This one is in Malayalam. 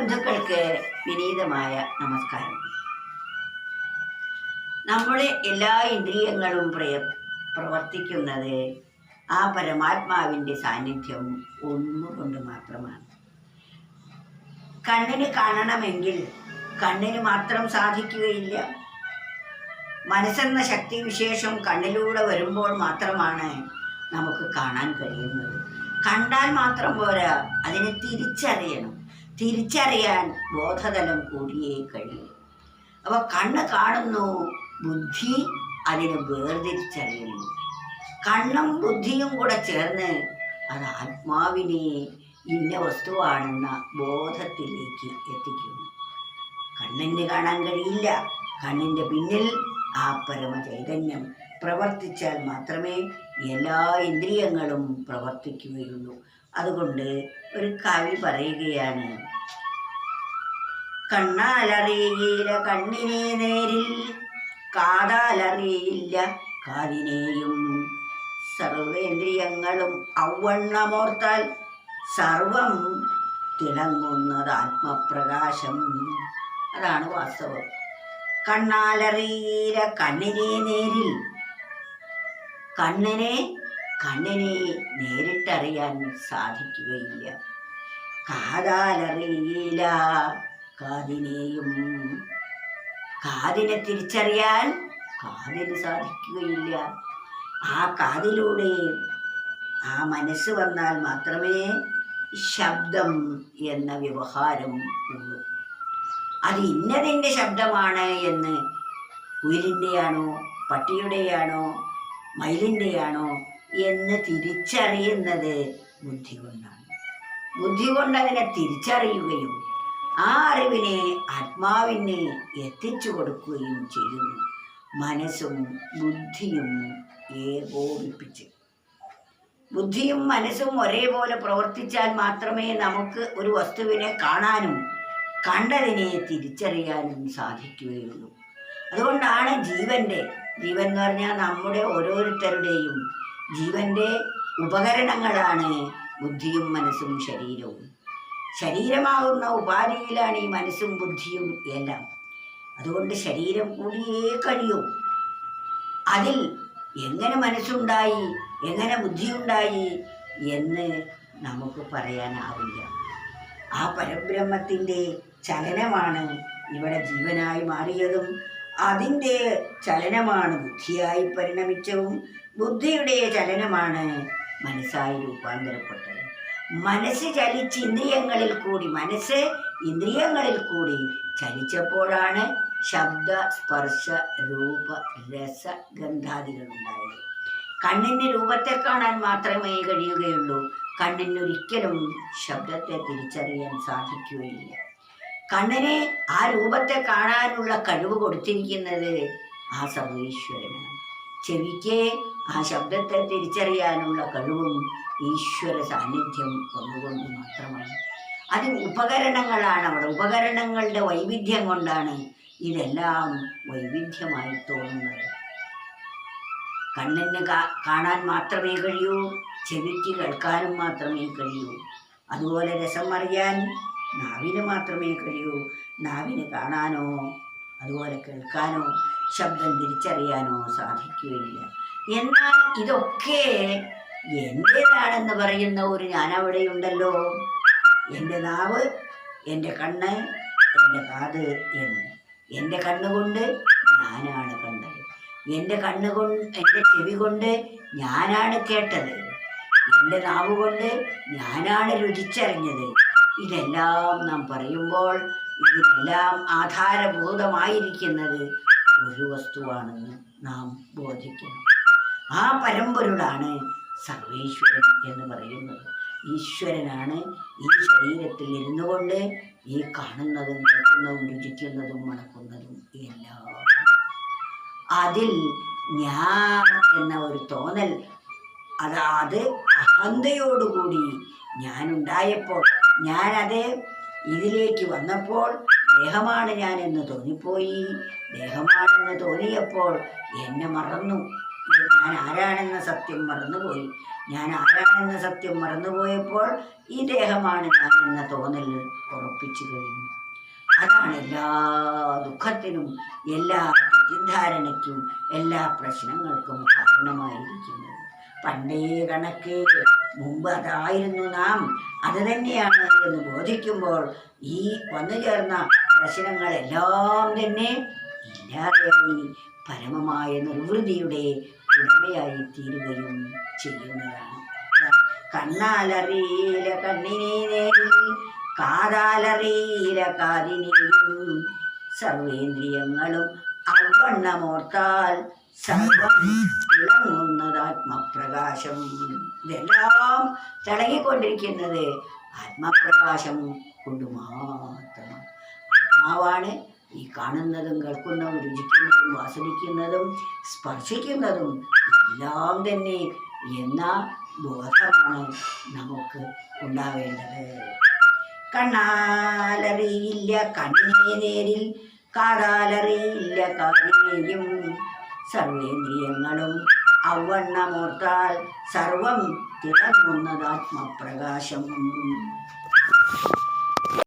ബന്ധുക്കൾക്ക് വിനീതമായ നമസ്കാരം. നമ്മുടെ എല്ലാ ഇന്ദ്രിയങ്ങളും പ്രയ പ്രവർത്തിക്കുന്നത് ആ പരമാത്മാവിന്റെ സാന്നിധ്യം ഒന്നുകൊണ്ട് മാത്രമാണ്. കണ്ണിന് കാണണമെങ്കിൽ കണ്ണിന് മാത്രം സാധിക്കുകയില്ല. മനസ്സെന്ന ശക്തി വിശേഷം കണ്ണിലൂടെ വരുമ്പോൾ മാത്രമാണ് നമുക്ക് കാണാൻ കഴിയുന്നത്. കണ്ടാൽ മാത്രം പോരാ അതിനെ തിരിച്ചറിയണം. തിരിച്ചറിയാൻ ബോധതലം കൂടിയേ കഴിയൂ. അപ്പൊ കണ്ണ് കാണുന്നു ബുദ്ധി അതിനെ വേർതിരിച്ചറിയുന്നു. കണ്ണും ബുദ്ധിയും കൂടെ ചേർന്ന് അത് ആത്മാവിനെ ഇന്ന വസ്തുവാണെന്ന ബോധത്തിലേക്ക് എത്തിക്കുന്നു. കണ്ണിന് കാണാൻ കഴിയില്ല. കണ്ണിന്റെ പിന്നിൽ ആ പരമ ചൈതന്യം പ്രവർത്തിച്ചാൽ മാത്രമേ എല്ലാ ഇന്ദ്രിയങ്ങളും പ്രവർത്തിക്കുകയുള്ളൂ. അതുകൊണ്ട് ഒരു കവി പറയുകയാണ് കണ്ണാലറിയില്ല കണ്ണിനെ നേരിൽ കാതാലറിയില്ല കാതിനെയും. സർവേന്ദ്രിയങ്ങളും ഔവണ്ണമോർത്താൽ സർവം തിളങ്ങുന്നത് ആത്മപ്രകാശം. അതാണ് വാസ്തവം. കണ്ണാലറിയില്ല കണ്ണിനെ നേരിൽ കണ്ണിനെ കണ്ണിനെ നേരിട്ടറിയാൻ സാധിക്കുകയില്ല. കാതാലറിയില്ല കാതിനെയും. കാതിനെ തിരിച്ചറിയാൻ കാതിന് സാധിക്കുകയില്ല. ആ കാതിലൂടെ ആ മനസ്സ് വന്നാൽ മാത്രമേ ശബ്ദം എന്ന വ്യവഹാരം ഉള്ളൂ. അത് ഇന്നതിന്റെ ശബ്ദമാണ് എന്ന് കുയിലിന്റെയാണോ പട്ടിയുടെയാണോ മയിലിന്റെയാണോ എന്ന് തിരിച്ചറിയുന്നത് ബുദ്ധി കൊണ്ടാണ് ബുദ്ധി കൊണ്ട് അതിനെ തിരിച്ചറിയുകയും ആ അറിവിനെ ആത്മാവിന് എത്തിച്ചു കൊടുക്കുകയും ചെയ്യുന്നു. മനസ്സും ബുദ്ധിയും ഏകോപിപ്പിച്ച്. ബുദ്ധിയും മനസ്സും ഒരേപോലെ പ്രവർത്തിച്ചാൽ മാത്രമേ നമുക്ക് ഒരു വസ്തുവിനെ കാണാനും കണ്ടതിനെ തിരിച്ചറിയാനും സാധിക്കുകയുള്ളൂ. അതുകൊണ്ടാണ് ജീവന്റെ ജീവൻ എന്ന് പറഞ്ഞാൽ നമ്മുടെ ഓരോരുത്തരുടെയും ജീവന്റെ ഉപകരണങ്ങളാണ് ബുദ്ധിയും മനസ്സും ശരീരവും. ശരീരമാകുന്ന ഉപാധിയിലാണ് ഈ മനസ്സും ബുദ്ധിയും എല്ലാം. അതുകൊണ്ട് ശരീരം കൂടിയേ കഴിയൂ. അതിൽ എങ്ങനെ മനസ്സുണ്ടായി എങ്ങനെ ബുദ്ധിയുണ്ടായി എന്ന് നമുക്ക് പറയാനാവില്ല. ആ പരബ്രഹ്മത്തിന്റെ ചലനമാണ് ഇവിടെ ജീവനായി മാറിയതും അതിന്റെ ചലനമാണ് ബുദ്ധിയായി പരിണമിച്ചതും ബുദ്ധിയുടെ ചലനമാണ് മനസ്സായി രൂപാന്തരപ്പെട്ടത്. മനസ്സ് ചലിച്ച് ഇന്ദ്രിയങ്ങളിൽ കൂടി മനസ്സ് ഇന്ദ്രിയങ്ങളിൽ കൂടി ചലിച്ചപ്പോഴാണ് ശബ്ദ സ്പർശ രൂപ രസ ഗന്ധാദികൾ ഉണ്ടായത്. കണ്ണിന് രൂപത്തെ കാണാൻ മാത്രമേ കഴിയുകയുള്ളൂ. കണ്ണിനൊരിക്കലും ശബ്ദത്തെ തിരിച്ചറിയാൻ സാധിക്കുകയില്ല. കണ്ണിനെ ആ രൂപത്തെ കാണാനുള്ള കഴിവ് കൊടുത്തിരിക്കുന്നത് ആ സർവീശ്വരനാണ് ചെവിക്ക് ആ ശബ്ദത്തെ തിരിച്ചറിയാനുള്ള കഴിവും ഈശ്വര സാന്നിധ്യം വന്നുകൊണ്ട് മാത്രമാണ്. അത് ഉപകരണങ്ങളാണ് അവിടെ. ഉപകരണങ്ങളുടെ വൈവിധ്യം കൊണ്ടാണ് ഇതെല്ലാം വൈവിധ്യമായി തോന്നുന്നത്. കണ്ണിന് കാണാൻ മാത്രമേ കഴിയൂ ചെവിക്ക് കേൾക്കാനും മാത്രമേ കഴിയൂ. അതുപോലെ രസം അറിയാൻ നാവിന് മാത്രമേ കഴിയൂ. നാവിന് കാണാനോ അതുപോലെ കേൾക്കാനോ ശബ്ദം തിരിച്ചറിയാനോ സാധിക്കുകയില്ല. എന്നാൽ ഇതൊക്കെ എന്റേതാണെന്ന് പറയുന്ന ഒരു ഞാൻ അവിടെയുണ്ടല്ലോ എന്റെ നാവ് എന്റെ കണ്ണ് എന്റെ കാത് എന്ന്. എന്റെ കണ്ണുകൊണ്ട് ഞാനാണ് കണ്ടത്. എന്റെ കണ്ണുകൊണ്ട് എന്റെ ചെവി കൊണ്ട് ഞാനാണ് കേട്ടത്. എന്റെ നാവ് കൊണ്ട് ഞാനാണ് രുചിച്ചറിഞ്ഞത്. ഇതെല്ലാം നാം പറയുമ്പോൾ ഇതിനെല്ലാം ആധാരഭൂതമായിരിക്കുന്നത് ഒരു വസ്തുവാണെന്ന് നാം ബോധിക്കണം ആ പരമ്പൊരുളാണ് സർവേശ്വരൻ എന്ന് പറയുന്നത്. ഈശ്വരനാണ് ഈ ശരീരത്തിൽ ഇരുന്നു കൊണ്ട് ഈ കാണുന്നതും കേൾക്കുന്നതും രുചിക്കുന്നതും മണക്കുന്നതും എല്ലാം. അതിൽ ഞാൻ എന്ന ഒരു തോന്നൽ അതാത് അത് അഹന്തയോടുകൂടി ഞാനുണ്ടായപ്പോൾ ഞാനത് ഇതിലേക്ക് വന്നപ്പോൾ ദേഹമാണ് ഞാൻ ഞാനെന്ന് തോന്നിപ്പോയി. ദേഹമാണെന്ന് തോന്നിയപ്പോൾ എന്നെ മറന്നു. ഞാൻ ആരാണെന്ന സത്യം മറന്നുപോയി. ഞാൻ ആരാണെന്ന സത്യം മറന്നുപോയപ്പോൾ ഈ ദേഹമാണ് ഞാൻ എന്ന തോന്നൽ ഉറപ്പിച്ചു കഴിഞ്ഞു. അതാണ് എല്ലാ ദുഃഖത്തിനും എല്ലാ തെറ്റിദ്ധാരണയ്ക്കും എല്ലാ പ്രശ്നങ്ങൾക്കും കാരണമായിരിക്കുന്നത്. പണ്ടേ കണക്ക് മുമ്പ് അതായിരുന്നു നാം. അത് തന്നെയാണ് എന്ന് ബോധിക്കുമ്പോൾ ഈ വന്നു ചേർന്ന പ്രശ്നങ്ങളെല്ലാം തന്നെ ഇല്ലാതെയായി പരമമായ നിർവൃതിയുടെ ഉടമയായി തീരുകയും ചെയ്യുന്നതാണ്. കണ്ണാലറിയില കണ്ണിനെ കാതാലറിയില കാതിനെയും സർവേന്ദ്രിയങ്ങളും അവണ്ണമോർത്താൽ സർവം തിളങ്ങുന്നതാത്മപ്രകാശം ഇതെല്ലാം തിളങ്ങിക്കൊണ്ടിരിക്കുന്നത് ആത്മപ്രകാശം കൊണ്ട് മാത്രമാണ് ആത്മാവാണ് ഈ കാണുന്നതും കേൾക്കുന്നതും രുചിക്കുന്നതും ആസ്വദിക്കുന്നതും സ്പർശിക്കുന്നതും എല്ലാം തന്നെ എന്ന ബോധമാണ് നമുക്ക് ഉണ്ടാവേണ്ടത്. കണ്ണാലറിയില്ല കണ്ണിനെ നേരിൽ കാതാലറിയില്ല കാതിനെയും സർവേന്ദ്രിയങ്ങളും അവണ്ണമോർത്താൽ സർവം തിളങ്ങുന്നതാത്മപ്രകാശം.